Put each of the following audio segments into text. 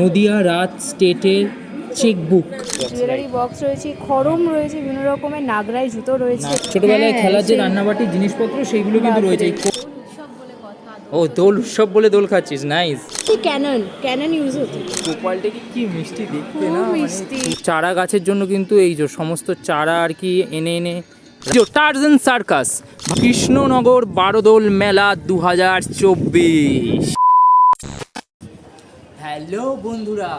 নদিয়া রাত স্টেটের chequebook. Jewellery box রয়েছে খরম রয়েছে বিভিন্ন রকমের নাগরাই জুতো রয়েছে। ছোটবেলায় হ্যাঁ, খেলার যে রান্নাবাটির জিনিসপত্র সেইগুলো কিন্তু রয়েছে। ও দোল উৎসব বলে দোল খাচ্ছিস নাইস কি ক্যানন ক্যানন ইউজ হতো গোপালটাকে কি মিষ্টি দেখতে না মানে মিষ্টি। চারা গাছের জন্য কিন্তু এই যে সমস্ত চারা আর কি এনে এনে টার্জন সার্কাস কৃষ্ণনগর বারোদোল মেলা দু হাজার চব্বিশ। হ্যালো বন্ধুরা,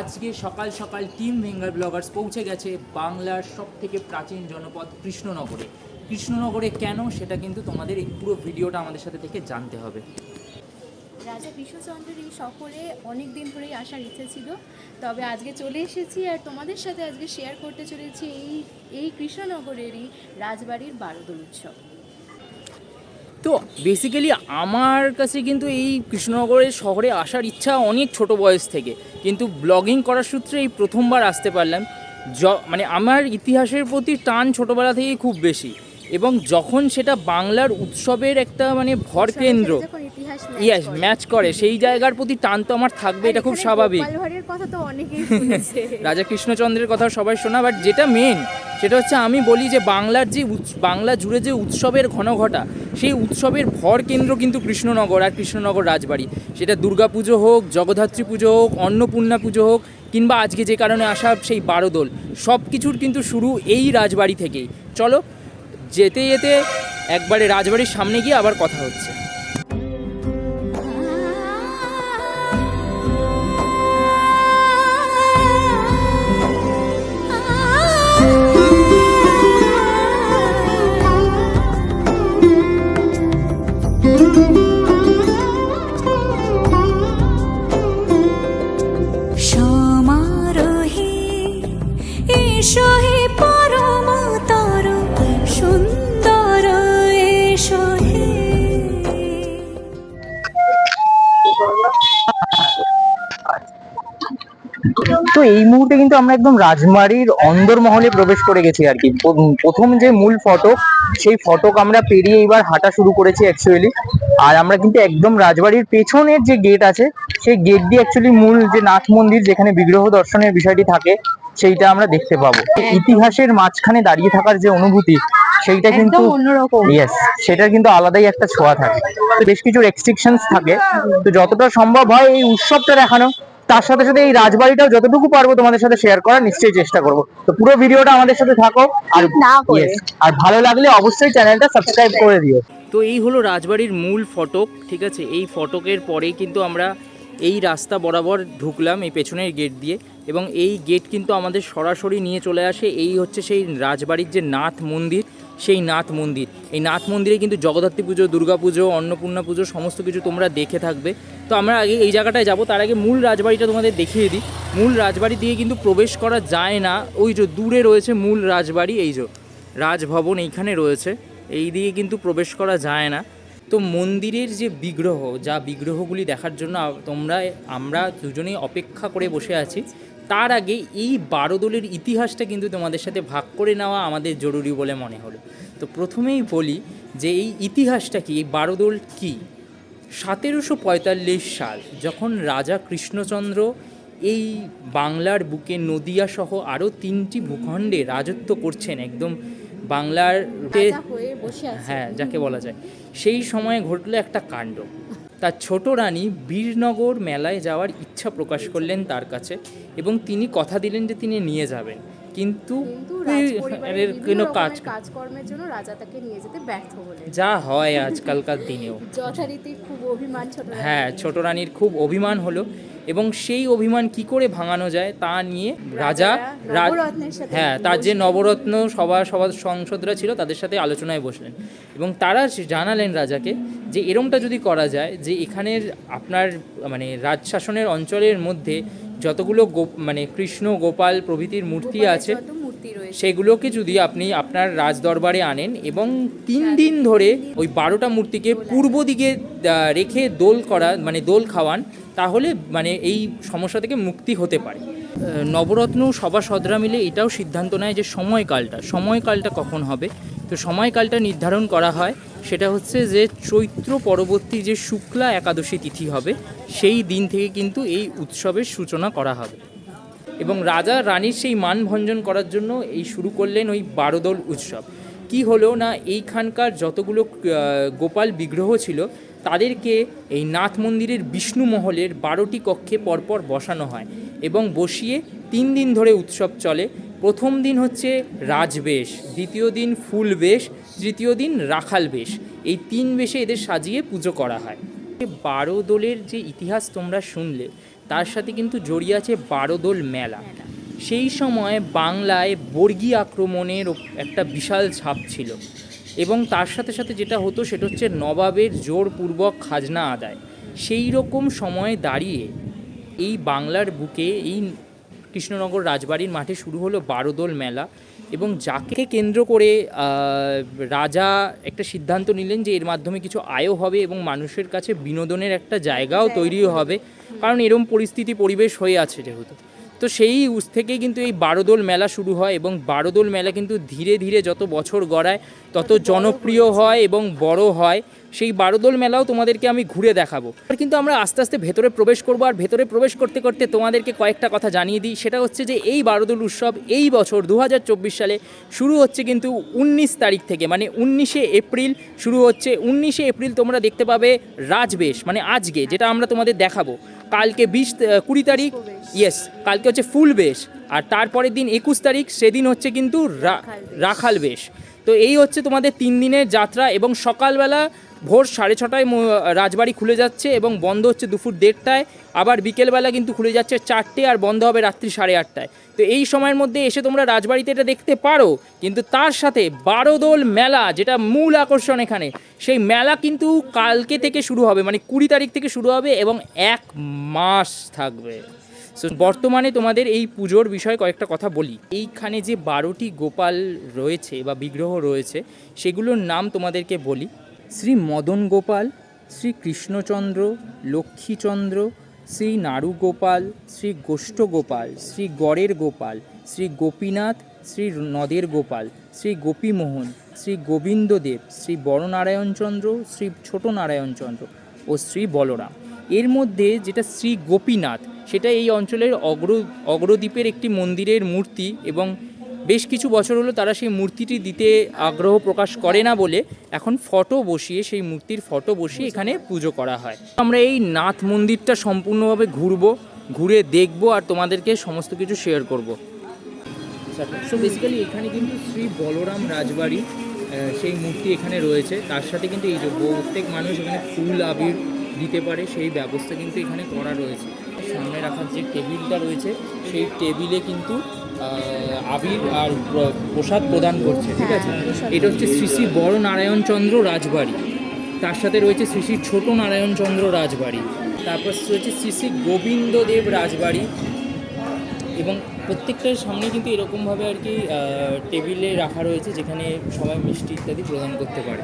আজকে সকাল সকাল টিম ভেঙ্গার ব্লগার্স পৌঁছে গেছে বাংলার সব থেকে প্রাচীন জনপদ কৃষ্ণনগরে। কৃষ্ণনগরে কেন সেটা কিন্তু তোমাদের এই পুরো ভিডিওটা আমাদের সাথে থেকে জানতে হবে। রাজা কৃষ্ণচন্দ্রের এই সফরে অনেক দিন ধরেই আসার ইচ্ছে ছিল, তবে আজকে চলে এসেছি আর তোমাদের সাথে আজকে শেয়ার করতে চলেছি এই এই কৃষ্ণনগরেরই রাজবাড়ির বারোদোল উৎসব। তো বেসিক্যালি আমার কাছে কিন্তু এই কৃষ্ণনগরের শহরে আসার ইচ্ছা অনেক ছোট বয়স থেকে। কিন্তু ব্লগিং করার সূত্রে এই প্রথমবার আসতে পারলাম। জ মানে আমার ইতিহাসের প্রতি টান ছোটোবেলা থেকেই খুব বেশি। এবং যখন সেটা বাংলার উৎসবের একটা মানে ভর কেন্দ্র যখন ইতিহাস match ইয়াস ম্যাচ করে সেই জায়গার প্রতি টান তো আমার থাকবে এটা খুব স্বাভাবিক। অনেকেই শুনেছে। রাজা কৃষ্ণচন্দ্রের কথা সবাই শোনা বাট যেটা মেন সেটা হচ্ছে আমি বলি যে বাংলার যে উৎস- বাংলা জুড়ে যে উৎসবের ঘনঘটা সেই উৎসবের ভর কেন্দ্র কিন্তু কৃষ্ণনগর আর কৃষ্ণনগর রাজবাড়ি। সেটা দুর্গা পুজো হোক জগদ্ধাত্রী পুজো হোক অন্নপূর্ণা পুজো হোক কিংবা আজকে যে কারণে আসা সেই বারোদোল সব কিছুর কিন্তু শুরু এই রাজবাড়ি থেকেই। চলো যেতে যেতে একবারে রাজবাড়ির সামনে গিয়ে আবার কথা হচ্ছে। এই মুহূর্তে কিন্তু আমরা একদম রাজবাড়ির অন্দরমহলে প্রবেশ করে গেছি আর কি। প্রথম- যে মূল ফটক সেই ফটক আমরা পেরিয়ে এবার হাঁটা শুরু করেছি অ্যাকচুয়ালি আর আমরা কিন্তু একদম রাজবাড়ির পেছনের যে গেট আছে সেই গেট দিয়ে অ্যাকচুয়ালি মূল যে নাথ মন্দির যেখানে বিগ্রহ দর্শনের বিষয়টি থাকে সেইটা আমরা দেখতে পাবো। ইতিহাসের মাঝখানে দাঁড়িয়ে থাকার যে অনুভূতি সেইটা কিন্তু অন্যরকম। ইয়েস সেটার কিন্তু আলাদাই একটা ছোঁয়া থাকে। তো বেশ কিছু রেস্ট্রিকশনস থাকে। তো যতটা সম্ভব হয় এই উৎসবটা দেখানো। তার সাথে সাথে এই রাজবাড়িটাও যতটুকু পারব তোমাদের সাথে শেয়ার করার নিশ্চয়ই চেষ্টা করব। তো পুরো ভিডিওটা আমাদের সাথে থাকো আর না করে। আর ভালো লাগলে অবশ্যই চ্যানেলটা সাবস্ক্রাইব করে দিও। তো এই হলো রাজবাড়ির মূল ফটক ঠিক আছে? এই ফটকের পরেই কিন্তু আমরা এই রাস্তা বরাবর ঢুকলাম এই পেছনের গেট দিয়ে এবং এই গেট কিন্তু আমাদের সরাসরি নিয়ে চলে আসে। এই হচ্ছে সেই রাজবাড়ির যে নাথ মন্দির সেই নাথ মন্দির। এই নাথ মন্দিরে কিন্তু জগদ্ধাত্রী পুজো, দুর্গা পুজো, অন্নপূর্ণা পুজো, সমস্ত কিছু তোমরা দেখে থাকবে। তো আমরা আগে এই জায়গাটায় যাব। তার আগে মূল রাজবাড়িটা তোমাদের দেখিয়ে দিই। মূল রাজবাড়ি দিয়ে কিন্তু প্রবেশ করা যায় না। ওই যে দূরে রয়েছে মূল রাজবাড়ি, এই যে রাজভবন এইখানে রয়েছে। এই দিকে কিন্তু প্রবেশ করা যায় না। তো মন্দিরের যে বিগ্রহ, যা বিগ্রহগুলি দেখার জন্য তোমরা, আমরা দুজনেই অপেক্ষা করে বসে আছি। তার আগে এই বারোদলের ইতিহাসটা কিন্তু তোমাদের সাথে ভাগ করে নেওয়া আমাদের জরুরি বলে মনে হলো। তো প্রথমেই বলি যে এই ইতিহাসটা কি এই বারোদল কী? সতেরোশো পঁয়তাল্লিশ সাল যখন রাজা কৃষ্ণচন্দ্র এই বাংলার বুকে নদিয়া সহ আরও তিনটি ভূখণ্ডে রাজত্ব করছেন একদম বাংলার হ্যাঁ যাকে বলা যায়। সেই সময়ে ঘটলো একটা কাণ্ড। তার ছোট রানী বীরনগর মেলায় যাওয়ার ইচ্ছা প্রকাশ করলেন তার কাছে এবং তিনি কথা দিলেন যে তিনি নিয়ে যাবেন। কিন্তু কোনো কাজ কাজকর্মের জন্য রাজা তাকে নিয়ে যেতে ব্যর্থ হলেন। যা হয় আজকালকার দিনেও। যথারীতি খুব অভিমান ছোট হ্যাঁ ছোট রানীর খুব অভিমান হলো। এবং সেই অভিমান কি করে ভাঙানো যায় তা নিয়ে রাজা হ্যাঁ তার যে নবরত্ন সভা সভা সংসদরা ছিল তাদের সাথে আলোচনায় বসলেন এবং তারা জানালেন রাজাকে যে এরমটা যদি করা যায় যে এখানের আপনার মানে রাজশাসনের অঞ্চলের মধ্যে যতগুলো গো- মানে কৃষ্ণ গোপাল প্রভৃতির মূর্তি আছে সেগুলোকে যদি আপনি আপনার রাজদরবারে আনেন এবং তিন দিন ধরে ওই বারোটা মূর্তিকে পূর্ব দিকে রেখে দোল করা মানে দোল খাওয়ান, তাহলে মানে এই সমস্যা থেকে মুক্তি হতে পারে। নবরত্ন সভা সদরা মিলে এটাও সিদ্ধান্ত নেয় যে সময়কালটা সময়কালটা কখন হবে? তো সময়কালটা নির্ধারণ করা হয়, সেটা হচ্ছে যে চৈত্র পরবর্তী যে শুক্লা একাদশী তিথি হবে, সেই দিন থেকে কিন্তু এই উৎসবের সূচনা করা হবে। এবং রাজা রানীর সেই মান ভঞ্জন করার জন্য এই শুরু করলেন ওই বারোদল উৎসব। কি হলো না এইখানকার যতগুলো গোপাল বিগ্রহ ছিল, তাদেরকে এই নাথ মন্দিরের বিষ্ণু মহলের বারোটি কক্ষে পরপর বসানো হয় এবং বসিয়ে তিন দিন ধরে উৎসব চলে। প্রথম দিন হচ্ছে রাজবেশ, দ্বিতীয় দিন ফুল বেশ তৃতীয় দিন রাখাল বেশ এই তিন বেশে এদের সাজিয়ে পুজো করা হয়। বারো দোলের যে ইতিহাস তোমরা শুনলে তার সাথে কিন্তু জড়িয়ে আছে বারোদোল মেলা। সেই সময় বাংলায় বর্গী আক্রমণের একটা বিশাল ছাপ ছিল এবং তার সাথে সাথে যেটা হতো সেটা হচ্ছে নবাবের জোরপূর্বক খাজনা আদায়। সেই রকম সময়ে দাঁড়িয়ে এই বাংলার বুকে এই কৃষ্ণনগর রাজবাড়ির মাঠে শুরু হলো বারোদোল মেলা। এবং যাকে কেন্দ্র করে রাজা একটা সিদ্ধান্ত নিলেন যে এর মাধ্যমে কিছু আয়ও হবে এবং মানুষের কাছে বিনোদনের একটা জায়গাও তৈরি হবে। কারণ এরম পরিস্থিতি পরিবেশ হয়ে আছে যেহেতু। তো সেই উস থেকেই কিন্তু এই বারোদোল মেলা শুরু হয় এবং বারোদোল মেলা কিন্তু ধীরে ধীরে যত বছর গড়ায় তত জনপ্রিয় হয় এবং বড় হয়। সেই বারোদোল মেলাও তোমাদেরকে আমি ঘুরে দেখাবো। আর কিন্তু আমরা আস্তে আস্তে ভেতরে প্রবেশ করব আর ভেতরে প্রবেশ করতে করতে তোমাদেরকে কয়েকটা কথা জানিয়ে দিই। সেটা হচ্ছে যে এই বারোদোল উৎসব এই বছর দু হাজার চব্বিশ সালে শুরু হচ্ছে কিন্তু উনিশ তারিখ থেকে মানে উনিশে এপ্রিল শুরু হচ্ছে। উনিশে এপ্রিল তোমরা দেখতে পাবে রাজবেশ মানে আজকে যেটা আমরা তোমাদের দেখাবো। কালকে বিশ কুড়ি তারিখ ইয়েস কালকে হচ্ছে ফুল বেশ আর তারপরের দিন একুশ তারিখ সেদিন হচ্ছে কিন্তু রা- রাখাল বেশ তো এই হচ্ছে তোমাদের তিন দিনের যাত্রা এবং সকালবেলা ভোর সাড়ে ছটায় রাজবাড়ি খুলে যাচ্ছে এবং বন্ধ হচ্ছে দুপুর দেড়টায়। আবার বিকেলবেলা কিন্তু খুলে যাচ্ছে চারটে আর বন্ধ হবে রাত্রি সাড়ে আটটায়। তো এই সময়ের মধ্যে এসে তোমরা রাজবাড়িতে এটা দেখতে পারো। কিন্তু তার সাথে বারোদোল মেলা, যেটা মূল আকর্ষণ এখানে, সেই মেলা কিন্তু কালকে থেকে শুরু হবে মানে কুড়ি তারিখ থেকে শুরু হবে এবং এক মাস থাকবে। সো বর্তমানে তোমাদের এই পুজোর বিষয়ে কয়েকটা কথা বলি। এইখানে যে বারোটি গোপাল রয়েছে বা বিগ্রহ রয়েছে, সেগুলোর নাম তোমাদেরকে বলি। শ্রী মদন গোপাল, শ্রী কৃষ্ণচন্দ্র, লক্ষ্মীচন্দ্র, শ্রী নাড়ু গোপাল, শ্রী গোষ্ঠ গোপাল, শ্রী গড়ের গোপাল, শ্রী গোপীনাথ, শ্রী নদের গোপাল, শ্রী গোপীমোহন, শ্রী গোবিন্দদেব, শ্রী বড়নারায়ণচন্দ্র, শ্রী ছোট নারায়ণচন্দ্র ও শ্রী বলরাম। এর মধ্যে যেটা শ্রী গোপীনাথ, সেটা এই অঞ্চলের অগ্র, অগ্রদ্বীপের একটি মন্দিরের মূর্তি এবং বেশ কিছু বছর হলো তারা সেই মূর্তিটি দিতে আগ্রহ প্রকাশ করে না বলে এখন ফটো বসিয়ে সেই মূর্তির ফটো বসিয়ে এখানে পুজো করা হয়। আমরা এই নাথ মন্দিরটা সম্পূর্ণভাবে ঘুরবো, ঘুরে দেখব আর তোমাদেরকে সমস্ত কিছু শেয়ার করব। সো বেসিক্যালি এখানে কিন্তু শ্রী বলরাম রাজবাড়ি সেই মূর্তি এখানে রয়েছে। তার সাথে কিন্তু এই যে প্রত্যেক মানুষ এখানে ফুল আবির দিতে পারে সেই ব্যবস্থা কিন্তু এখানে করা রয়েছে। সামনে রাখার যে টেবিলটা রয়েছে সেই টেবিলে কিন্তু আবির আর প্রসাদ প্রদান করছে ঠিক আছে? এটা হচ্ছে শ্রী শ্রী বড় নারায়ণচন্দ্র রাজবাড়ি। তার সাথে রয়েছে শ্রী শ্রী ছোট নারায়ণচন্দ্র রাজবাড়ি। তারপর রয়েছে শ্রী শ্রী গোবিন্দদেব রাজবাড়ি। এবং প্রত্যেকটার সামনে কিন্তু এরকমভাবে আর কি টেবিলে রাখা রয়েছে যেখানে সবাই মিষ্টি ইত্যাদি প্রদান করতে পারে।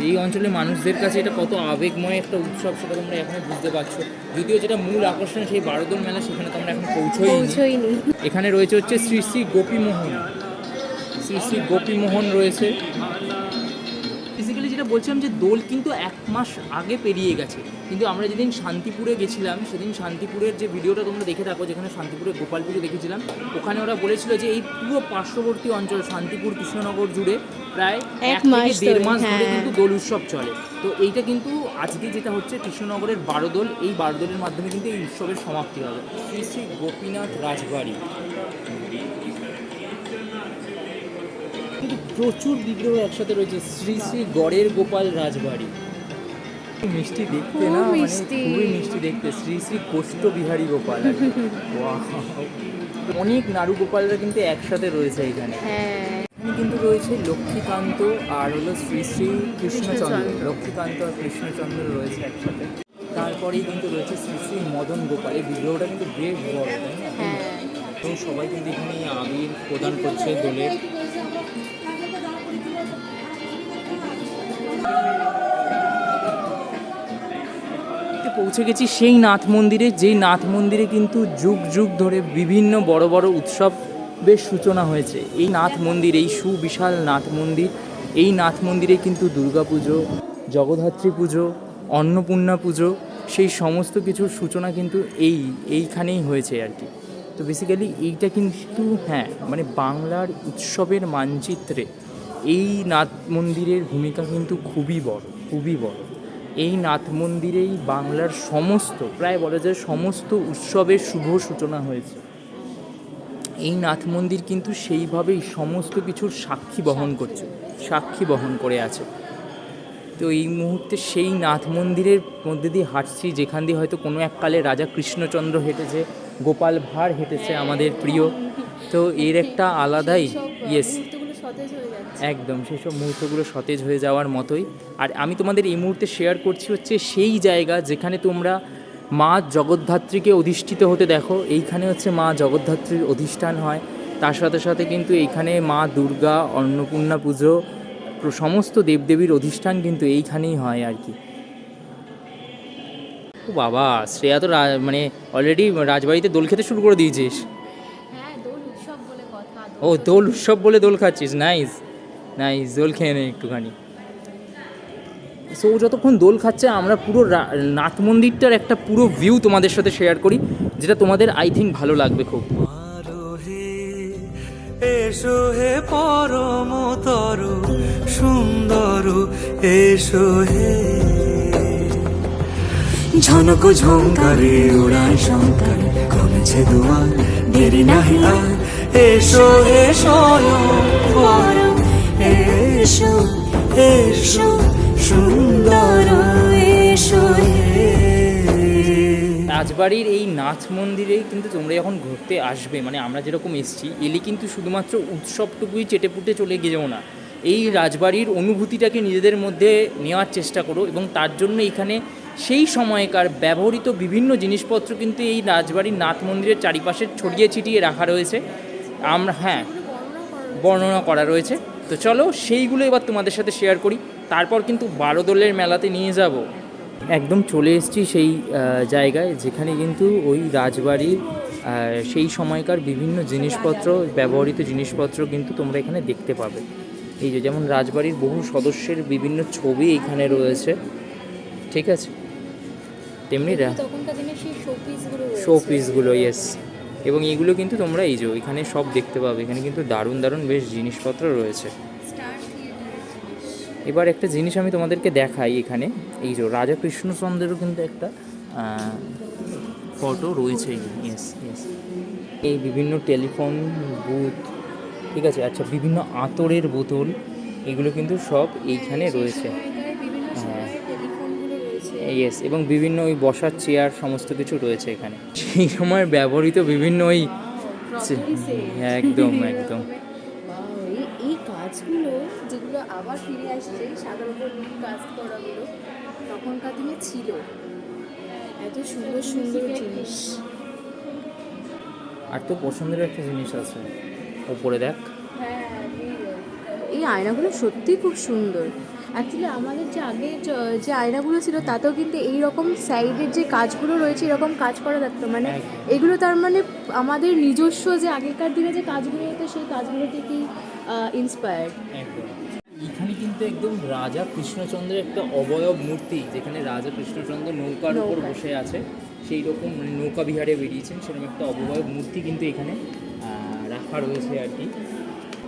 এই অঞ্চলের মানুষদের কাছে এটা কত আবেগময় একটা উৎসব সেটা তোমরা এখন বুঝতে পারছ। যদিও যেটা মূল আকর্ষণ সেই বারোদল মেলা সেখানে তোমরা এখন পৌঁছোই পৌঁছইনি। এখানে রয়েছে হচ্ছে শ্রী শ্রী গোপীমোহন। শ্রী শ্রী গোপীমোহন রয়েছে। বলছিলাম যে দোল কিন্তু এক মাস আগে পেরিয়ে গেছে। কিন্তু আমরা যেদিন শান্তিপুরে গেছিলাম সেদিন শান্তিপুরের যে ভিডিওটা তোমরা দেখে থাকো যেখানে শান্তিপুরে গোপাল পুজো দেখেছিলাম ওখানে ওরা বলেছিল যে এই পুরো পার্শ্ববর্তী অঞ্চল শান্তিপুর কৃষ্ণনগর জুড়ে প্রায় এক মাস দেড় মাস ধরে হ্যাঁ। কিন্তু দোল উৎসব চলে। তো এইটা কিন্তু আজকে যেটা হচ্ছে কৃষ্ণনগরের বারোদোল এই বারোদোলের মাধ্যমে কিন্তু এই উৎসবের সমাপ্তি হবে। শ্রী শ্রী গোপীনাথ রাজবাড়ি। প্রচুর বিগ্রহ একসাথে রয়েছে। শ্রী শ্রী গড়ের গোপাল রাজবাড়ি। মিষ্টি দেখতে না? মানে মিষ্টি। খুবই মিষ্টি দেখতে। শ্রী শ্রী কোষ্ঠ বিহারী গোপাল অনেক নাড়ু গোপালরা কিন্তু একসাথে রয়েছে এখানে। হ্যাঁ। এখানে কিন্তু রয়েছে লক্ষ্মীকান্ত আর হলো শ্রী শ্রী কৃষ্ণচন্দ্র। লক্ষ্মীকান্ত আর কৃষ্ণচন্দ্র রয়েছে একসাথে। তারপরেই কিন্তু রয়েছে শ্রী শ্রী মদন গোপাল। এই বিগ্রহটা কিন্তু বেশ বড় তাই না? হ্যাঁ। তো সবাই কিন্তু এখানে আবির প্রদান করছে দোলে। পৌঁছে গেছি সেই নাথ মন্দিরে। যেই নাথ মন্দিরে কিন্তু যুগ যুগ ধরে বিভিন্ন বড় বড় উৎসব বেশ সূচনা হয়েছে। এই নাথ মন্দির, এই সুবিশাল নাথ মন্দির, এই নাথ মন্দিরে কিন্তু দুর্গা পুজো, জগদ্ধাত্রী পুজো, অন্নপূর্ণা পুজো, সেই সমস্ত কিছুর সূচনা কিন্তু এই, এইখানেই হয়েছে আর কি। তো বেসিক্যালি এইটা কিন্তু হ্যাঁ মানে বাংলার উৎসবের মানচিত্রে এই নাথ মন্দিরের ভূমিকা কিন্তু খুবই বড় খুবই বড়। এই নাথ মন্দিরেই বাংলার সমস্ত, প্রায় বলা যায় সমস্ত উৎসবের শুভ সূচনা হয়েছে। এই নাথ মন্দির কিন্তু সেইভাবেই সমস্ত কিছুর সাক্ষী বহন করছে, সাক্ষী বহন করে আছে। তো এই মুহূর্তে সেই নাথ মন্দিরের মধ্যে দিয়ে হাঁটছি, যেখান দিয়ে হয়তো কোনো এককালে রাজা কৃষ্ণচন্দ্র হেঁটেছে, গোপাল ভাঁড় হেঁটেছে আমাদের প্রিয়। তো এর একটা আলাদাই ইয়েস মুহূর্তগুলো সতেজ হয়ে যাচ্ছে একদম সেই সব মুহূর্তগুলো সতেজ হয়ে যাওয়ার মতোই। আর আমি তোমাদের এই মুহূর্তে শেয়ার করছি হচ্ছে সেই জায়গা যেখানে তোমরা মা জগদ্ধাত্রীকে অধিষ্ঠিত হতে দেখো। এইখানে হচ্ছে মা জগদ্ধাত্রীর অধিষ্ঠান হয়। তার সাথে সাথে কিন্তু এইখানে মা দুর্গা অন্নপূর্ণা পুজো সমস্ত দেবদেবীর অধিষ্ঠান কিন্তু এইখানেই হয় আর কি। ও বাবা শ্রেয়া তো রা- মানে অলরেডি রাজবাড়িতে দোল খেতে শুরু করে দিয়েছিস। হ্যাঁ ও দোল উৎসব বলে দোল খাচ্ছিস নাইস নাইস দোল খেয়ে নে একটুখানি। সো ও যতক্ষণ দোল খাচ্ছে আমরা পুরো রা- নাথ মন্দিরটার একটা পুরো ভিউ তোমাদের সাথে শেয়ার করি যেটা তোমাদের আই থিঙ্ক ভালো লাগবে খুব। এসো হে পরম তরু সুন্দর এসো হে। ঝনক ঝঙ্কারে উড়ায় শঙ্কর কমেছে দুয়ার দেরি নাহি আর এসো হে স্বয়ং পরম এসো এসো, সুন্দর এসো রাজবাড়ির এই নাথ মন্দিরেই কিন্তু তোমরা যখন ঘুরতে আসবে মানে আমরা যেরকম এসছি, এলে কিন্তু শুধুমাত্র উৎসবটুকুই চেটেপুটে চলে গিয়েও না। এই রাজবাড়ির অনুভূতিটাকে নিজেদের মধ্যে নেওয়ার চেষ্টা করো এবং তার জন্য এখানে সেই সময়কার ব্যবহৃত বিভিন্ন জিনিসপত্র কিন্তু এই রাজবাড়ির নাথ মন্দিরের চারিপাশে ছড়িয়ে ছিটিয়ে রাখা রয়েছে। আমরা হ্যাঁ বর্ণনা করা রয়েছে। তো চলো সেইগুলো এবার তোমাদের সাথে শেয়ার করি। তারপর কিন্তু বারোদোলের মেলাতে নিয়ে যাব। একদম চলে এসেছি সেই জায়গায় যেখানে কিন্তু ওই রাজবাড়ির সেই সময়কার বিভিন্ন জিনিসপত্র ব্যবহৃত জিনিসপত্র কিন্তু তোমরা এখানে দেখতে পাবে। এই যে যেমন রাজবাড়ির বহু সদস্যের বিভিন্ন ছবি এখানে রয়েছে। ঠিক আছে? তেমনি শো পিসগুলো ইয়েস এবং এগুলো কিন্তু তোমরা এই যে এখানে সব দেখতে পাবে। এখানে কিন্তু দারুণ দারুণ বেশ জিনিসপত্র রয়েছে। এবার একটা জিনিস আমি তোমাদেরকে দেখাই এখানে। এই যে রাজা কৃষ্ণচন্দ্রেরও কিন্তু একটা ফটো রয়েছে ইয়েস ইয়েস এই বিভিন্ন টেলিফোন বুথ ঠিক আছে? আচ্ছা বিভিন্ন আতরের বোতল এগুলো কিন্তু সব এইখানে রয়েছে। ইয়েস এবং বিভিন্ন ওই বসার চেয়ার সমস্ত কিছু রয়েছে এখানে। সেই সময় ব্যবহৃত বিভিন্ন ওই হ্যাঁ, একদম একদম। এই এই কাজগুলো যেগুলো আবার ফিরে আসছে সাদার কাজ করাগুলো তখনকার দিনে ছিল। এত সুন্দর সুন্দর জিনিস। আর তো পছন্দের একটা জিনিস আছে ওপরে দেখ। হ্যাঁ এই আয়নাগুলো সত্যিই খুব সুন্দর। অ্যাকচুয়ালি আমাদের যে আগে যে আয়নাগুলো ছিল তাতেও কিন্তু এই রকম সাইডের যে কাজগুলো রয়েছে এরকম কাজ করা থাকতো। মানে এগুলো তার মানে আমাদের নিজস্ব যে আগেকার দিনে যে কাজগুলো হতো সেই কাজগুলো থেকেই ইন্সপায়ার্ড এখানে কিন্তু একদম রাজা কৃষ্ণচন্দ্রের একটা অবয়ব মূর্তি যেখানে রাজা কৃষ্ণচন্দ্র নৌকার উপর বসে আছে সেই রকম মানে নৌকা বিহারে বেরিয়েছেন সেরকম একটা অবয়ব মূর্তি কিন্তু এখানে রাখা রয়েছে আর কি।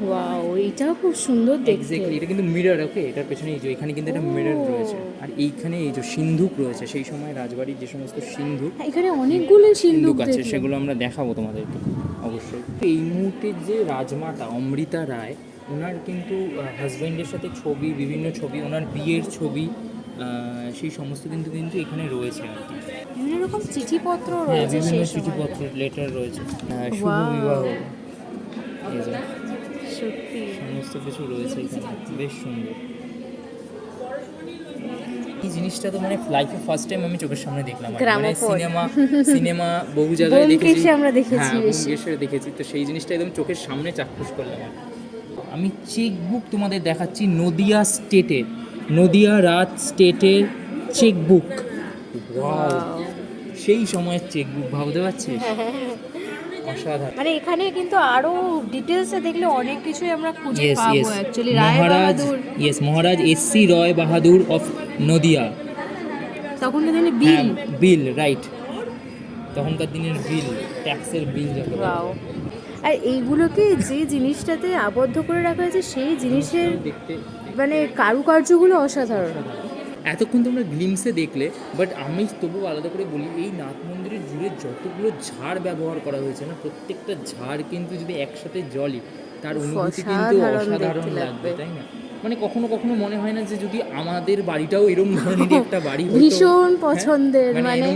ওয়াও এইটাও খুব সুন্দর দেখতে। এক্স্যাক্টলি এটা কিন্তু মিরর ওকে এটার পেছনে এই যে এখানে কিন্তু একটা মিরর রয়েছে। আর এইখানে এই যে সিন্ধুক রয়েছে সেই সময় রাজবাড়ির যে সমস্ত সিন্ধুক হ্যাঁ, এখানে অনেকগুলো সিন্ধুক আছে সেগুলো আমরা দেখাবো তোমাদেরকে অবশ্যই। এই মুহূর্তে যে রাজমাতা অমৃতা রায় ওনার কিন্তু হাজব্যান্ডের সাথে ছবি বিভিন্ন ছবি ওনার বিয়ের ছবি সেই সমস্ত কিন্তু কিন্তু এখানে রয়েছে আর কি। বিভিন্ন রকম চিঠিপত্র হ্যাঁ রয়েছে বিভিন্ন সেই চিঠিপত্র লেটার রয়েছে। আহ, শুভ. বিবাহ। সত্যি। সমস্ত কিছু রয়েছে এখানে। বেশ সুন্দর। এই জিনিসটা তো মানে লাইফে ফার্স্ট টাইম আমি চোখের সামনে দেখলাম মানে সিনেমা সিনেমা বহু জায়গায় দেখেছি। আমরা দেখেছি হ্যাঁ দেখেছি। তো সেই জিনিসটা একদম চোখের সামনে চাক্ষুষ করলাম আমি চেকবুক তোমাদের দেখাচ্ছি নদিয়া স্টেটের নদিয়া রাজ স্টেটের চেকবুক সেই সময়ের চেকবুক ভাবতে পারছিস? অসাধারণ। মানে এখানে কিন্তু আরও ডিটেলসে দেখলে অনেক কিছুই আমরা খুঁজে পাবো actually Rai Bahadur. Yes Maharaj S C Roy Bahadur of Nadia তখন দিনে হ্যাঁ বিল। বিল রাইট তখনকার দিনের বিল ট্যাক্সের বিল। ওয়াও আর এইগুলোকে যে জিনিসটাতে আবদ্ধ করে রাখা হয়েছে সেই জিনিসের মানে কারুকার্যগুলো অসাধারণ। এতক্ষণ তো আমরা গ্লিমসে দেখলে বাট আমি তবুও আলাদা করে বলি এই নাথ মন্দিরের জুড়ে যতগুলো ঝাড় ব্যবহার করা হয়েছে না প্রত্যেকটা ঝাড় কিন্তু যদি একসাথে জলে তার অনুভূতি কিন্তু অসাধারণ লাগবে। তাই না মানে কখনো কখনো মনে হয় না যে যদি আমাদের বাড়িটাও এরকম ধরনেরই একটা বাড়ি হতো। ভীষণ হ্যাঁ? পছন্দের মানে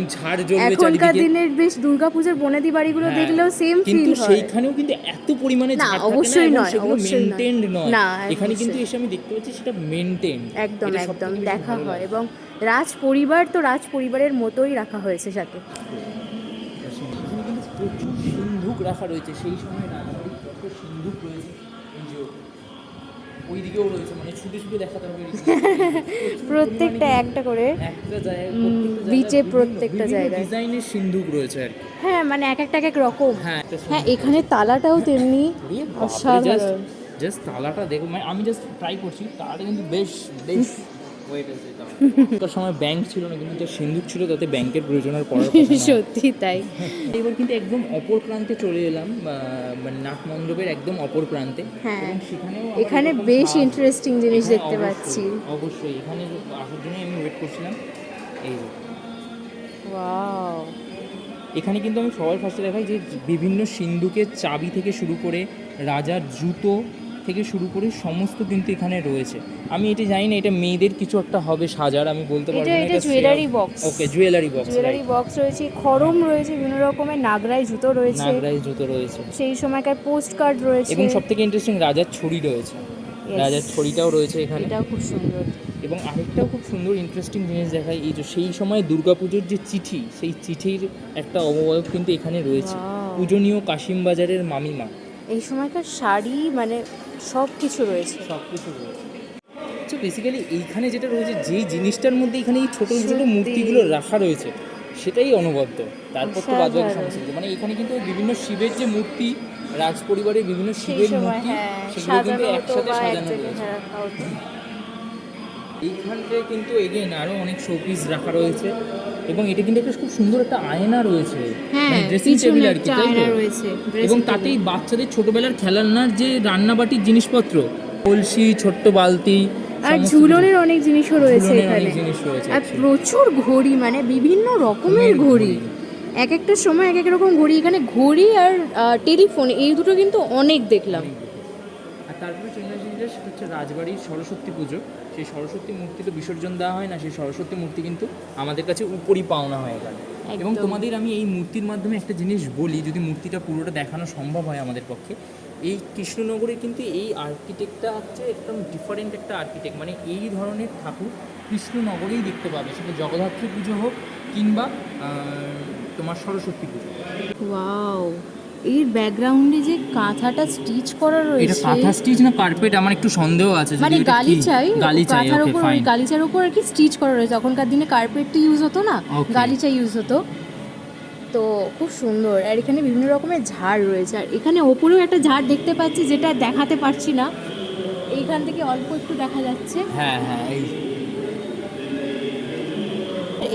জ্বলবে এখনকার দিনের বেশ দুর্গাপূজার বনেদি বাড়িগুলো হ্যাঁ, দেখলেও সেম ফিল হয়। সেইখানেও কিন্তু এত পরিমাণে না, অবশ্যই নয়, অবশ্যই নয়। মেনটেন্ড নয়। না, এখানে কিন্তু এসে আমি দেখতে পাচ্ছি সেটা মেনটেন একদম একদম দেখা হয় এবং রাজ পরিবার তো রাজ পরিবারের মতোই রাখা হয়েছে সাথে। প্রচুর সিন্ধুক রাখা রয়েছে। সেই সময় রাজবাড়ির কত সিন্ধুক রয়েছে ওই দিকেও রয়েছে মানে ছুটে ছুটে দেখাতে হবে প্রত্যেকটা একটা করে। একটা জায়গায় beach প্রত্যেকটা জায়গায়। ডিজাইনের সিন্ধুক রয়েছে আর হ্যাঁ মানে এক একটা এক এক রকম। হ্যাঁ হ্যাঁ এখানে তালাটাও তেমনি অসাধারণ। জাস্ট তালাটা দেখো মানে আমি জাস্ট ট্রাই করছি তালাটা কিন্তু বেশ বেশ তার সময় ব্যাংক ছিল না কিন্তু যা সিন্ধুক ছিল তাতে ব্যাংকের প্রয়োজন আর পড়ার সত্যি তাই। এবার কিন্তু একদম অপর প্রান্তে চলে এলাম মানে নাট মণ্ডপের একদম অপর প্রান্তে। হ্যাঁ। এখানে বেশ ইন্টারেস্টিং জিনিস হ্যাঁ, দেখতে পাচ্ছি। অবশ্যই। এখানে আসার জন্য আমি ওয়েট করছিলাম। এই ওয়াও এখানে কিন্তু আমি সবার ফার্স্টে দেখাই যে বিভিন্ন সিন্ধুকের চাবি থেকে শুরু করে রাজার জুতো থেকে শুরু করে সমস্ত কিন্তু এখানে রয়েছে। আমি এটা জানি না এটা মেয়েদের কিছু একটা হবে সাজার আমি বলতে পারব এটা না এটা jewellery box okay jewellery box jewellery box রয়েছে খরম রয়েছে বিভিন্ন রকমের নাগরাই জুতো রয়েছে। নাগরাই জুতো রয়েছে। সেই সময়কার পোস্ট কার্ড রয়েছে। এবং সব থেকে ইন্টারেস্টিং রাজার ছড়ি রয়েছে। রাজার ছড়িটাও রয়েছে এখানে। এটাও খুব সুন্দর। এবং আরেকটাও খুব সুন্দর ইন্টারেস্টিং জিনিস দেখায় এই যে সেই সময় দুর্গাপুজোর যে চিঠি সেই চিঠির একটা অবয়ব কিন্তু এখানে রয়েছে। পূজনীয় কাশিম বাজারের মামিমা। এই সময়কার শাড়ি মানে সব কিছু রয়েছে। সব কিছু রয়েছে। তো বেসিক্যালি এইখানে যেটা রয়েছে যেই জিনিসটার মধ্যে এখানে এই ছোটো ছোটো মূর্তিগুলো রাখা রয়েছে সেটাই অনবদ্য। তারপর তো বাদ বাকি সমস্ত। মানে এখানে কিন্তু বিভিন্ন শিবের যে মূর্তি রাজ পরিবারের বিভিন্ন শিবের মূর্তি হ্যাঁ সেগুলো কিন্তু একসাথে সাজানো রয়েছে। এইখানটায় কিন্তু এগেন আরও অনেক শোপিস রাখা রয়েছে এবং এটা কিন্তু একটা খুব সুন্দর একটা আয়না রয়েছে। হ্যাঁ ড্রেসিং টেবিল আর কি তাই রয়েছে এবং তাতেই বাচ্চাদের ছোটবেলার খেলনার যে রান্নাবাটির জিনিসপত্র কলসি ছোট্ট বালতি আর ঝুলনের অনেক জিনিসও রয়েছে এখানে। আর প্রচুর ঘড়ি মানে বিভিন্ন রকমের ঘড়ি। এক একটা সময় এক এক রকম ঘড়ি এখানে ঘড়ি আর টেলিফোন এই দুটো কিন্তু অনেক দেখলাম। আর তারপরে চলে আসি হচ্ছে রাজবাড়ির সরস্বতী পুজো। সেই সরস্বতী মূর্তি তো বিসর্জন দেওয়া হয় না সেই সরস্বতী মূর্তি কিন্তু আমাদের কাছে উপরই পাওনা হয়ে গেল। এবং তোমাদের আমি এই মূর্তির মাধ্যমে একটা জিনিস বলি যদি মূর্তিটা পুরোটা দেখানো সম্ভব হয় আমাদের পক্ষে এই কৃষ্ণনগরে কিন্তু এই আর্কিটেক্টটা হচ্ছে একদম ডিফারেন্ট একটা আর্কিটেক্ট মানে এই ধরনের ঠাকুর কৃষ্ণনগরেই দেখতে পাবে। সেটা জগদ্ধাত্রী পুজো হোক কিংবা তোমার সরস্বতী পুজো ওয়াও! এর ব্যাকগ্রাউন্ডে যে কাঁথাটা স্টিচ করা এটা রয়েছে কাঁথা স্টিচ না কার্পেট আমার একটু সন্দেহ আছে মানে এটা। গালিচাই কাঁথার উপর ওই গালিচার উপর আর কি স্টিচ করা রয়েছে। তখনকার দিনে কার্পেটটা ইউজ হতো না গালিচা ইউজ হতো। তো খুব সুন্দর। আর এখানে বিভিন্ন রকমের ঝাড় রয়েছে। আর এখানে ওপরেও একটা ঝাড় দেখতে পাচ্ছি যেটা দেখাতে পারছি না। এইখান থেকে অল্প একটু দেখা যাচ্ছে। হ্যাঁ হ্যাঁ এই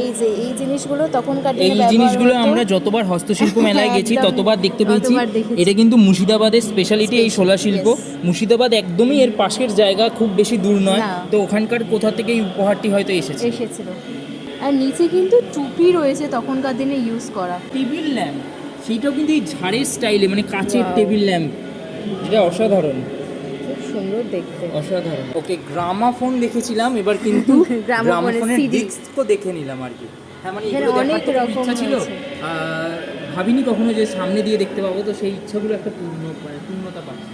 এই যে এই জিনিসগুলো তখনকার এই জিনিসগুলো আমরা যতবার হস্তশিল্প মেলায় গেছি ততবার দেখতে পেয়েছি। এটা কিন্তু মুর্শিদাবাদের স্পেশালিটি এই শোলা শিল্প। মুর্শিদাবাদ একদমই এর পাশের জায়গা খুব বেশি দূর নয়। তো ওখানকার কোথা থেকে এই উপহারটি হয়তো এসেছে? এসেছিল। আর নিচে কিন্তু টুপি রয়েছে তখনকার দিনে ইউজ করা। টেবিল ল্যাম্প সেইটাও কিন্তু এই ঝাড়ের স্টাইলে মানে কাচের টেবিল ল্যাম্প। এটা অসাধারণ। সুন্দর দেখতে। অসাধারণ। ওকে গ্রামাফোন দেখেছিলাম এবার কিন্তু গ্রামাফোনের ডিস্কও দেখে নিলাম আর কি। হ্যাঁ মানে এগুলো অনেক রকম ইচ্ছা ছিল। ভাবিনি কখনো যে সামনে দিয়ে দেখতে পাবো তো সেই ইচ্ছাগুলো একটা পূর্ণ মানে পূর্ণতা পাচ্ছে।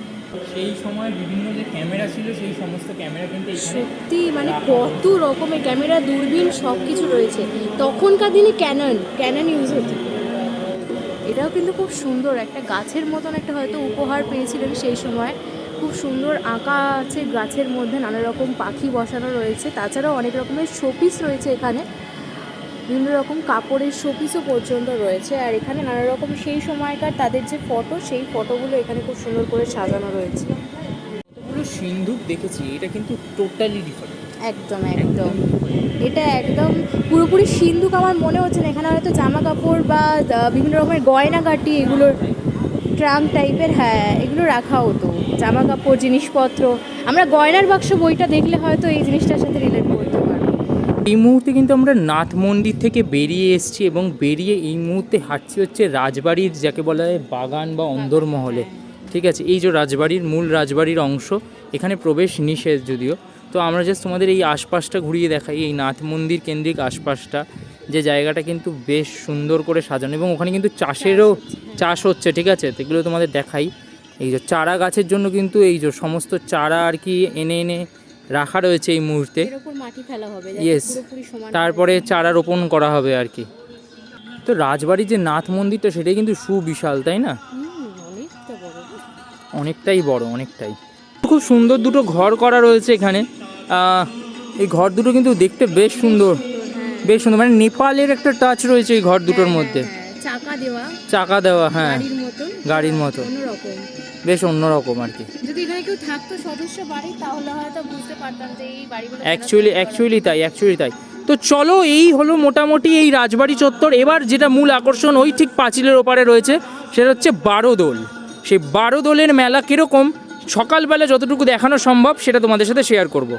সেই সময় বিভিন্ন যে ক্যামেরা ছিল সেই সমস্ত ক্যামেরা কিন্তু সত্যি মানে কত রকমের ক্যামেরা দূরবীন সব কিছু রয়েছে। তখনকার দিনে ক্যানন ক্যানন ইউজ হতো। এটাও কিন্তু খুব সুন্দর একটা গাছের মতন একটা হয়তো উপহার পেয়েছিলেন সেই সময়। খুব সুন্দর আঁকা আছে গাছের মধ্যে নানা রকম পাখি বসানো রয়েছে। তাছাড়াও অনেক রকমের শোপিস রয়েছে এখানে। বিভিন্ন রকম কাপড়ের শোপিসও পর্যন্ত রয়েছে। আর এখানে নানা রকম সেই সময়কার তাদের যে ফটো সেই ফটোগুলো এখানে খুব সুন্দর করে সাজানো রয়েছে। সিন্ধুক দেখেছি এটা কিন্তু টোটালি ডিফারেন্ট একদম একদম। এটা একদম পুরোপুরি সিন্ধুক আমার মনে হচ্ছে না। এখানে হয়তো জামা কাপড় বা বিভিন্ন রকমের গয়নাগাটি এগুলোর ট্রাঙ্ক টাইপের হ্যাঁ এগুলো রাখা হতো। জামা কাপড় জিনিসপত্র। আমরা গয়নার বাক্স বইটা দেখলে হয়তো এই জিনিসটার সাথে রিলেট করতে পারব। এই মুহূর্তে কিন্তু আমরা নাথ মন্দির থেকে বেরিয়ে এসেছি এবং বেরিয়ে এই মুহূর্তে হাঁটছি হচ্ছে রাজবাড়ির যাকে বলা হয় বাগান বা অন্দরমহলে। ঠিক আছে এই যে রাজবাড়ির মূল রাজবাড়ির অংশ এখানে প্রবেশ নিষেধ যদিও। তো আমরা জাস্ট তোমাদের এই আশপাশটা ঘুরিয়ে দেখাই এই নাথ মন্দির কেন্দ্রিক আশপাশটা। যে জায়গাটা কিন্তু বেশ সুন্দর করে সাজানো এবং ওখানে কিন্তু চাষেরও চাষ হচ্ছে ঠিক আছে? তো এগুলো তোমাদের দেখাই। এই যে চারা গাছের জন্য কিন্তু এই যে সমস্ত চারা আর কি এনে এনে রাখা রয়েছে এই মুহূর্তে। সমান তারপরে চারা রোপণ করা হবে আর কি। তো রাজবাড়ির যে নাথ মন্দিরটা সেটাই কিন্তু সুবিশাল তাই না? অনেকটাই বড় অনেকটাই। খুব সুন্দর দুটো ঘর করা রয়েছে এখানে। এই ঘর দুটো কিন্তু দেখতে বেশ সুন্দর। হ্যাঁ। বেশ সুন্দর মানে নেপালের একটা টাচ রয়েছে এই ঘর দুটোর মধ্যে। হ্যাঁ, চাকা দেওয়া চাকা দেওয়া হ্যাঁ। গাড়ির মতন। গাড়ির মতো অন্যরকম। বেশ অন্যরকম আর কি। যদি এখানে কেউ থাকতো সদস্য বাড়ি তাহলে হয়তো বুঝতে পারতাম যে এই বাড়িগুলো অ্যাকচুয়ালি অ্যাকচুয়ালি তাই অ্যাকচুয়ালি তাই। তো চলো এই হলো মোটামুটি এই রাজবাড়ি চত্বর। এবার যেটা মূল আকর্ষণ ওই ঠিক পাঁচিলের ওপারে রয়েছে সেটা হচ্ছে বারো দোল। সেই বারো দোলের মেলা কীরকম? সকালবেলা যতটুকু দেখানো সম্ভব সেটা তোমাদের সাথে শেয়ার করব।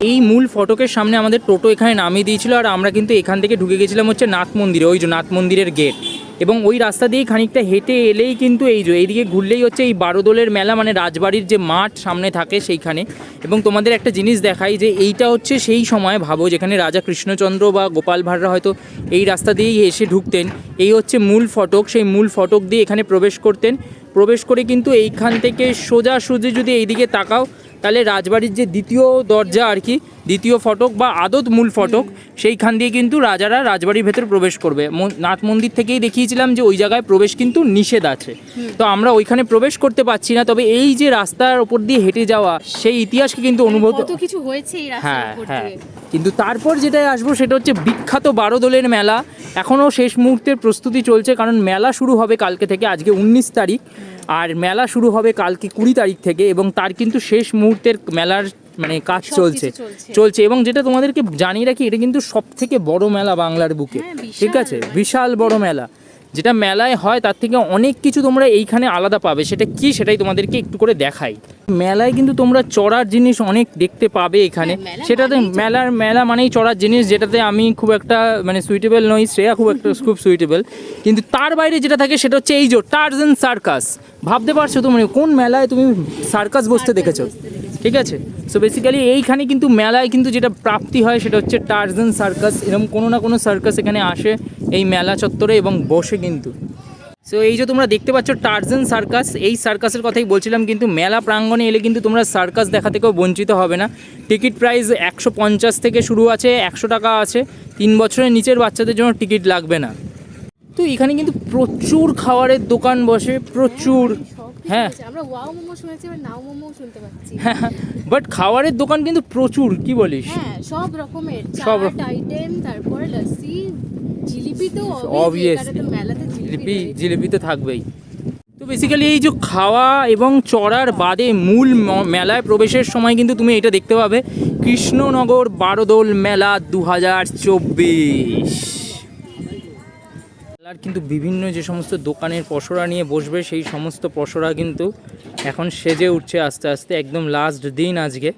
এই মূল ফটকের সামনে আমাদের টোটো এখানে নামিয়ে দিয়েছিল আর আমরা কিন্তু এখান থেকে ঢুকে গেছিলাম হচ্ছে নাথ মন্দিরে, ওই যে নাথ মন্দিরের গেট এবং ওই রাস্তা দিয়েই খানিকটা হেঁটে এলেই কিন্তু এই যে, এইদিকে ঘুরলেই হচ্ছে এই বারোদোলের মেলা মানে রাজবাড়ির যে মাঠ সামনে থাকে সেইখানে। এবং তোমাদের একটা জিনিস দেখাই যে এইটা হচ্ছে সেই সময় ভাবো যেখানে রাজা কৃষ্ণচন্দ্র বা গোপাল ভাঁড়রা হয়তো এই রাস্তা দিয়েই এসে ঢুকতেন। এই হচ্ছে মূল ফটক, সেই মূল ফটক দিয়ে এখানে প্রবেশ করতেন। প্রবেশ করে কিন্তু এইখান থেকে সোজাসুজি যদি এইদিকে তাকাও তাহলে রাজবাড়ির যে দ্বিতীয় দরজা আর কি দ্বিতীয় ফটক বা আদত মূল ফটক সেইখান দিয়ে কিন্তু রাজারা রাজবাড়ির ভেতর প্রবেশ করবে। নাথ মন্দির থেকেই দেখিয়েছিলাম যে ওই জায়গায় প্রবেশ কিন্তু নিষেধ আছে। তো আমরা ওইখানে প্রবেশ করতে পারছি না তবে এই যে রাস্তার ওপর দিয়ে হেঁটে যাওয়া সেই ইতিহাসকে কিন্তু অনুভব কত কিছু হয়েছে হ্যাঁ হ্যাঁ। কিন্তু তারপর যেটাই আসব সেটা হচ্ছে বিখ্যাত বারো দোলের মেলা। এখনও শেষ মুহূর্তের প্রস্তুতি চলছে কারণ মেলা শুরু হবে কালকে থেকে আজকে উনিশ তারিখ। আর মেলা শুরু হবে কালকে কুড়ি তারিখ থেকে এবং তার কিন্তু শেষ মুহূর্তের মেলার মানে কাজ চলছে। চলছে। এবং যেটা তোমাদেরকে জানিয়ে রাখি এটা কিন্তু সব থেকে বড় মেলা বাংলার বুকে। হ্যাঁ, ঠিক আছে? বিশাল বড় মেলা। যেটা মেলায় হয় তার থেকে অনেক কিছু তোমরা এইখানে আলাদা পাবে। সেটা কি সেটাই তোমাদেরকে একটু করে দেখাই। মেলায় কিন্তু তোমরা চড়ার জিনিস অনেক দেখতে পাবে এখানে। হ্যাঁ, সেটাতে মেলার মেলা মানেই চড়ার জিনিস যেটাতে আমি খুব একটা মানে সুইটেবল নই শ্রেয়া খুব একটা খুব সুইটেবল কিন্তু তার বাইরে যেটা থাকে সেটা হচ্ছে এই যে টার্জন সার্কাস ভাবতে পারছ তুমি কোন মেলায় তুমি সার্কাস বসতে দেখেছ। ঠিক আছে? সো বেসিক্যালি এইখানে কিন্তু মেলায় কিন্তু যেটা প্রাপ্তি হয় সেটা হচ্ছে টার্জন সার্কাস এরকম কোনো না কোনো সার্কাস এখানে আসে এই মেলা চত্বরে এবং বসে কিন্তু। সো এই যে তোমরা দেখতে পাচ্ছ টার্জন সার্কাস এই সার্কাসের কথাই বলছিলাম কিন্তু মেলা প্রাঙ্গণে এলে কিন্তু তোমরা সার্কাস দেখা থেকেও বঞ্চিত হবে না। টিকিট প্রাইস একশো পঞ্চাশ থেকে শুরু আছে, একশো টাকা আছে। তিন বছরের নিচের বাচ্চাদের জন্য টিকিট লাগবে না। তো এখানে কিন্তু প্রচুর খাবারের দোকান বসে, প্রচুর। হ্যাঁ। আমরা ওয়াও মোমো শুনেছি এবার নাও মোমো শুনতে পাচ্ছি। বাট খাবারের দোকান কিন্তু প্রচুর কি বলিস? হ্যাঁ সব রকমের সব আইটেম তারপরে লস্যি জিলিপি তো. অবভিয়াসলি মেলাতে জিলিপি জিলিপি জিলিপি তো থাকবেই। তো বেসিক্যালি এই যে খাওয়া এবং চড়ার বাদে মূল মেলায় প্রবেশের সময় কিন্তু তুমি এটা দেখতে পাবে। কৃষ্ণনগর বারোদোল মেলা দু হাজার চব্বিশ। মেলার কিন্তু বিভিন্ন যে সমস্ত দোকানের পসরা নিয়ে বসবে, সেই সমস্ত পসরা কিন্তু এখন সেজে উঠছে আস্তে আস্তে, একদম লাস্ট দিন আজকে।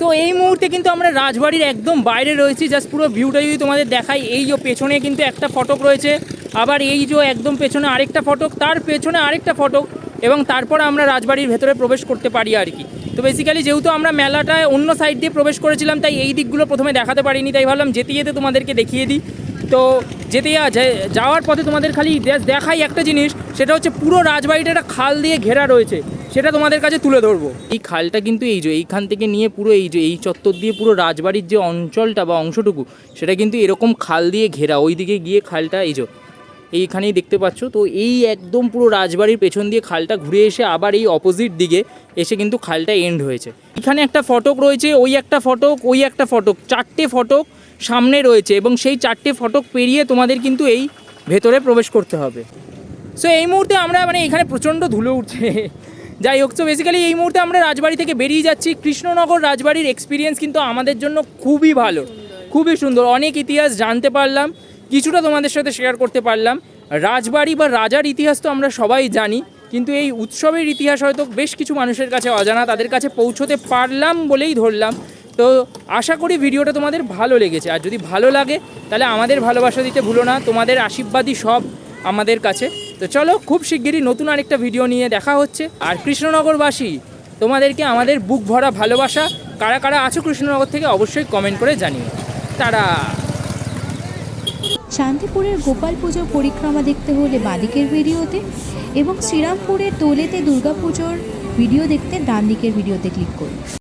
তো এই মুহূর্তে কিন্তু আমরা রাজবাড়ির একদম বাইরে রয়েছি জাস্ট পুরো ভিউটা যদি তোমাদের দেখাই, এই যে পেছনে কিন্তু একটা ফটক রয়েছে, আবার এই যে একদম পেছনে আরেকটা ফটক, তার পেছনে আরেকটা ফটক, এবং তারপর আমরা রাজবাড়ির ভেতরে প্রবেশ করতে পারি আর কি। তো বেসিক্যালি যেহেতু আমরা মেলাটায় অন্য সাইড দিয়ে প্রবেশ করেছিলাম, তাই এই দিকগুলো প্রথমে দেখাতে পারিনি, তাই ভাবলাম যেতে যেতে তোমাদেরকে দেখিয়ে দিই। তো যেতে যাওয়ার পথে তোমাদের খালি দেখাই একটা জিনিস, সেটা হচ্ছে পুরো রাজবাড়িটা একটা খাল দিয়ে ঘেরা রয়েছে, সেটা তোমাদের কাছে তুলে ধরবো। এই খালটা কিন্তু এই যে, এইখান থেকে নিয়ে পুরো এই যে, এই চত্বর দিয়ে পুরো রাজবাড়ির যে অঞ্চলটা বা অংশটুকু, সেটা কিন্তু এরকম খাল দিয়ে ঘেরা ওই দিকে গিয়ে খালটা এই যে, এইখানেই দেখতে পাচ্ছ। তো এই একদম পুরো রাজবাড়ির পেছন দিয়ে খালটা ঘুরে এসে আবার এই অপোজিট দিকে এসে কিন্তু খালটা এন্ড হয়েছে। এখানে একটা ফটক রয়েছে, ওই একটা ফটক, ওই একটা ফটক, চারটে ফটক সামনে রয়েছে এবং সেই চারটে ফটক পেরিয়ে তোমাদের কিন্তু এই ভেতরে প্রবেশ করতে হবে। সো এই মুহূর্তে আমরা মানে এখানে প্রচণ্ড ধুলো উঠছে। যাই হোক তো বেসিক্যালি এই মুহূর্তে আমরা রাজবাড়ি থেকে বেরিয়ে যাচ্ছি। কৃষ্ণনগর রাজবাড়ির এক্সপিরিয়েন্স কিন্তু আমাদের জন্য খুবই ভালো, খুবই সুন্দর। অনেক ইতিহাস জানতে পারলাম, কিছুটা তোমাদের সাথে শেয়ার করতে পারলাম। রাজবাড়ি বা রাজার ইতিহাস তো আমরা সবাই জানি, কিন্তু এই উৎসবের ইতিহাস হয়তো বেশ কিছু মানুষের কাছে অজানা, তাদের কাছে পৌঁছতে পারলাম বলেই ধরলাম। তো আশা করি ভিডিওটা তোমাদের ভালো লেগেছে। আর যদি ভালো লাগে, তাহলে আমাদের ভালোবাসা দিতে ভুলো না। তোমাদের আশীর্বাদই সব আমাদের কাছে। তো চলো, খুব শিগগিরই নতুন আরেকটা ভিডিও নিয়ে দেখা হচ্ছে। আর কৃষ্ণনগরবাসী, তোমাদেরকে আমাদের বুক ভরা ভালোবাসা, কারা কারা আছো কৃষ্ণনগর থেকে অবশ্যই কমেন্ট করে জানিও। তারা। শান্তিপুরের গোপাল পুজো পরিক্রমা দেখতে হলে বাদিকের ভিডিওতে এবং শ্রীরামপুরের দোলেতে দুর্গাপুজোর ভিডিও দেখতে ডান দিকের ভিডিওতে ক্লিক করুন।